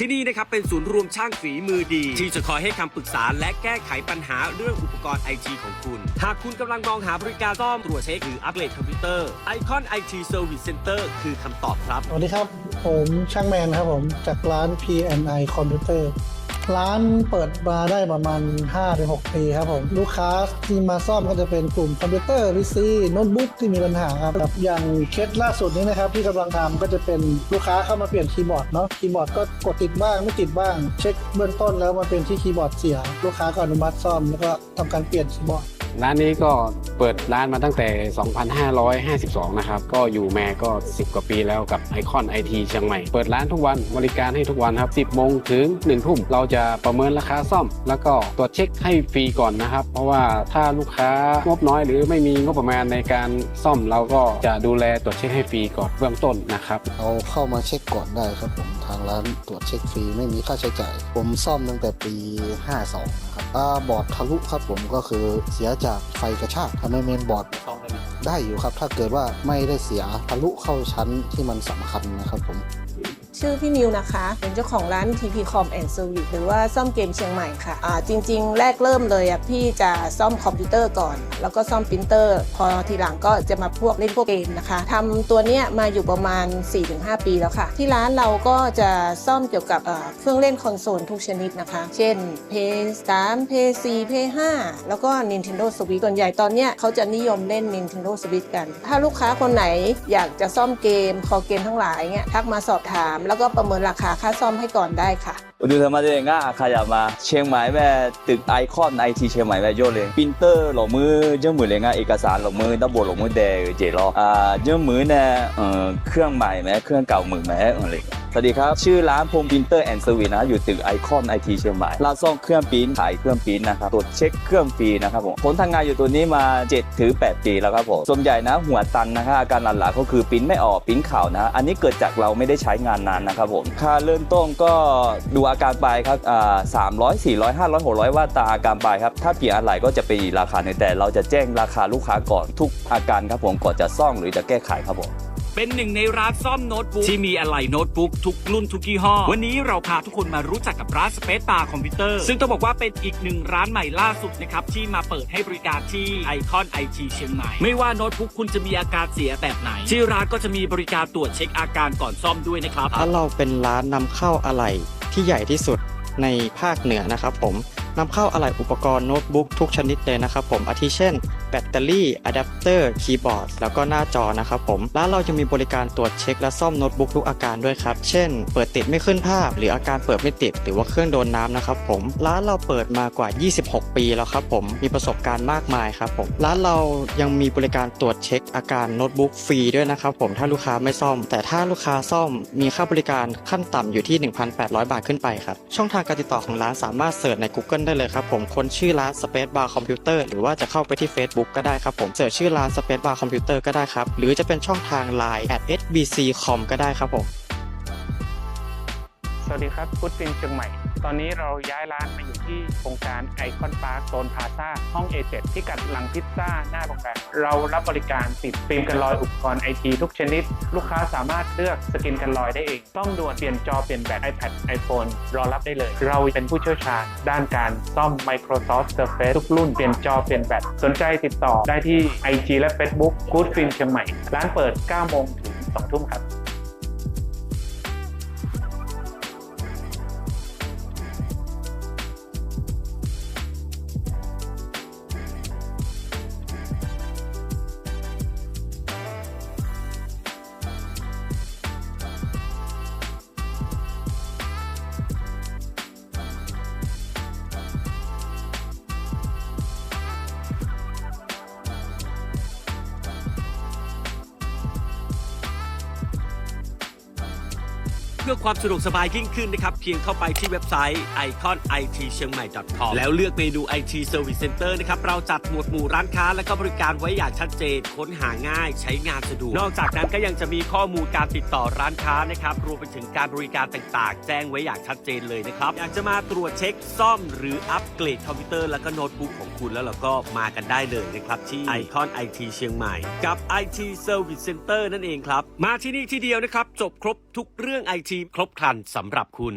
ที่นี่นะครับเป็นศูนย์รวมช่างฝีมือดี ที่จะคอยให้คำปรึกษาและแก้ไขปัญหาเรื่องอุปกรณ์ไอทีของคุณ หากคุณกำลังมองหาบริการซ่อมตรวจเช็คหรืออัปเกรดคอมพิวเตอร์ Icon IT Service Center คือคำตอบครับ สวัสดีครับ ผมช่างแมนครับผม จากร้าน PNI Computer ร้านเปิดมาได้ประมาณ 5-6 ปีครับผม ลูกค้าที่มาซ่อมก็จะเป็นกลุ่มคอมพิวเตอร์พีซีโน้ตบุ๊กที่มีปัญหาครับ อย่างเคสล่าสุดนี้นะครับ ที่กำลังทำก็จะเป็นลูกค้าเข้ามาเปลี่ยนคีย์บอร์ดเนาะคีย์บอร์ดก็กดติดบ้างไม่ติดบ้าง เช็คเบื้องต้นแล้วมันเป็นที่คีย์บอร์ดเสีย ลูกค้าก็อนุมัติซ่อมแล้วก็ทำการเปลี่ยนคีย์บอร์ดร้านนี้ก็เปิดร้านมาตั้งแต่ 2552 นะครับ ก็อยู่แม่ก็ 10 กว่าปีแล้วกับไอคอนไอทีเชียงใหม่ เปิดร้านทุกวันบริการให้ทุกวันครับ 10 โมงถึง 1 ทุ่ม เราจะประเมินราคาซ่อม แล้วก็ตรวจเช็คให้ฟรีก่อนนะครับ เพราะว่าถ้าลูกค้างบน้อยหรือไม่มีงบประมาณในการซ่อมเราก็จะดูแลตรวจเช็คให้ฟรีก่อนเบื้องต้นนะครับเอาเข้ามาเช็คก่อนได้ครับผมทางร้านตรวจเช็คฟรีไม่มีค่าใช้จ่าย ผมซ่อมตั้งแต่ปี 52นะครับอาบอร์ดทะลุครับผมก็คือเสียจากไฟกระชากทำให้เมนบอร์ดได้อยู่ครับ ถ้าเกิดว่าไม่ได้เสียทะลุเข้าชั้นที่มันสำคัญนะครับผม ชื่อพี่มิวนะคะ เป็นเจ้าของร้าน TP Com and Service หรือว่าซ่อมเกมเชียงใหม่ค่ะอ่าจริง ๆ แรกเริ่มเลยอะพี่จะซ่อมคอมพิวเตอร์ก่อน แล้วก็ซ่อมปรินเตอร์ พอทีหลังก็จะมาพวกเล่นพวกเกมนะคะทำตัวเนี้ยมาอยู่ประมาณ 4-5 ปีแล้วค่ะ ที่ร้านเราก็จะซ่อมเกี่ยวกับเอ่อเครื่องเล่นคอนโซลทุกชนิดนะคะ เช่น PS3 PS4 PS5 แล้วก็ Nintendo Switch ส่วนใหญ่ตอนเนี้ยเขาจะนิยมเล่น Nintendo Switch กัน ถ้าลูกค้าคนไหนอยากจะซ่อมเกมคอเกมทั้งหลายเงี้ยทักมาสอบถามแล้วก็ประเมินราคาค่าซ่อมให้ก่อนได้ค่ะอุดรธรรมเองอะขยับมาเชียงใหม่แม่ตึกไอคอนไอทีเชียงใหม่แม่โยเลยปรินเตอร์หลงมือเยอะมือเลยงะเอกสารหลงมือดับบลหลงมือแดงเจรออ่าเยอะมือเนี่ยเอ่อเครื่องใหม่แม่เครื่องเก่ามือแม่อะไร สวัสดีครับ ชื่อร้านพงปรินเตอร์แอนด์เซอร์วิสนะอยู่ตึกไอคอนไอทีเชียงใหม่ร้านซ่อมเครื่องปิ้นขายเครื่องปิ้นนะครับตรวจเช็คเครื่องฟรีนะครับผมผมทำงานอยู่ตัวนี้มา7ถึง8ปีแล้วครับผมส่วนใหญ่นะหัวตันนะครับอาการหลักๆก็คือปิ้นไม่ออกปิ้นข่าวนะอันนี้เกิดจากเราไม่ได้ใช้งานนานนะครับผมค่าเริ่มต้นก็ดูอาการไปครับอ่าสามร้อยสี่ร้อยห้าร้อยหกร้อยว่าตาอาการไปครับถ้าเปลี่ยนอะไรก็จะเป็นราคาหนึ่งแต่เราจะแจ้งราคาลูกค้าก่อนทุกอาการครับผมก่อนจะซ่อมหรือจะแก้ไขครับผม เป็นหนึ่งในร้านซ่อมโน้ตบุ๊กที่มีอะไหล่โน้ตบุ๊กทุกรุ่นทุกยี่ห้อ วันนี้เราพาทุกคนมารู้จักกับร้านสเปซบาร์คอมพิวเตอร์ ซึ่งต้องบอกว่าเป็นอีกหนึ่งร้านใหม่ล่าสุดนะครับ ที่มาเปิดให้บริการที่ไอคอนไอทีเชียงใหม่ ไม่ว่าโน้ตบุ๊กคุณจะมีอาการเสียแบบไหน ที่ร้านก็จะมีบริการตรวจเช็คอาการก่อนซ่อมด้วยนะครับถ้าเราเป็นร้านนำเข้าอะไหล่ที่ใหญ่ที่สุดในภาคเหนือนะครับผมนำเข้าอะไหล่อุปกรณ์โน้ตบุ๊กทุกชนิดเลยนะครับผมอาทิเช่นแบ ตเตอรี่อะแดปเตอร์คีย์บอร์ดแล้วก็หน้าจอนะครับผมร้านเราจะมีบริการตรวจเช็คและซ่อมโน้ตบุ๊กทุกอาการด้วยครับ เช่น เปิดติดไม่ขึ้นภาพ หรืออาการเปิดไม่ติด หรือว่าเครื่องโดนน้ำนะครับผมร้านเราเปิดมากว่า 26 ปีแล้วครับผมมีประสบการณ์มากมายครับผมร้านเรายังมีบริการตรวจเช็คอาการโน้ตบุ๊กฟรีด้วยนะครับผมถ้าลูกค้าไม่ซ่อม แต่ถ้าลูกค้าซ่อมมีค่าบริการขั้นต่ำอยู่ที่ 1,800 บาทขึ้นไปครับช่องทางการติดต่อของร้านสามารถเสิร์ชใน Google ได้เลยครับผมคนชื่อร้าน Space Bar Computer หรือว่าจะเข้าไปที่ Facebook ก็ได้ครับผมเสิร์ชชื่อร้าน Space Bar Computer ก็ได้ครับ หรือจะเป็นช่องทาง Line at sbc.com ก็ได้ครับผม สวัสดีครับฟุตฟินเชียงใหม่ ตอนนี้เราย้ายร้านมาอยู่ที่โครงการไอคอนพาร์คโซนพาซาห้อง A7 ที่กัดหลังพิซซ่าหน้าโรงแรมเรารับบริการติดฟิล์มกันรอยอุปกรณ์ไอทีทุกชนิด ลูกค้าสามารถเลือกสกินกันรอยได้เอง ต้องด่วนเปลี่ยนจอเปลี่ยนแบต iPad iPhone รอรับได้เลย เราเป็นผู้เชี่ยวชาญด้านการซ่อม Microsoft Surface ทุกรุ่นเปลี่ยนจอเปลี่ยนแบตสนใจติดต่อได้ที่ IG และ Facebook Good Film เชียงใหม่ ร้านเปิด 9 โมงถึง 2 ทุ่มครับ พื่อความสะดวกสบายยิ่งขึ้นนะครับ เพียงเข้าไปที่เว็บไซต์ icon it เชียงใหม่ .com แล้วเลือกเมนู IT Service Center นะครับ เราจัดหมวดหมู่ร้านค้าและก็บริการไว้อย่างชัดเจน ค้นหาง่ายใช้งานสะดวก นอกจากนั้นก็ยังจะมีข้อมูลการติดต่อร้านค้านะครับ รวมไปถึงการบริการต่างๆ แจ้งไว้อย่างชัดเจนเลยนะครับ อยากจะมาตรวจเช็คซ่อม หรืออัปเกรดคอมพิวเตอร์แล้วก็โน้ตบุ๊กของคุณแล้วเราก็มากันได้เลยนะครับที่ Icon IT เชียงใหม่ กับ IT Service Center นั่นเองครับ มาที่นี่ที่เดียวนะครับจบครบทุกเรื่อง IT ครบครันสำหรับคุณ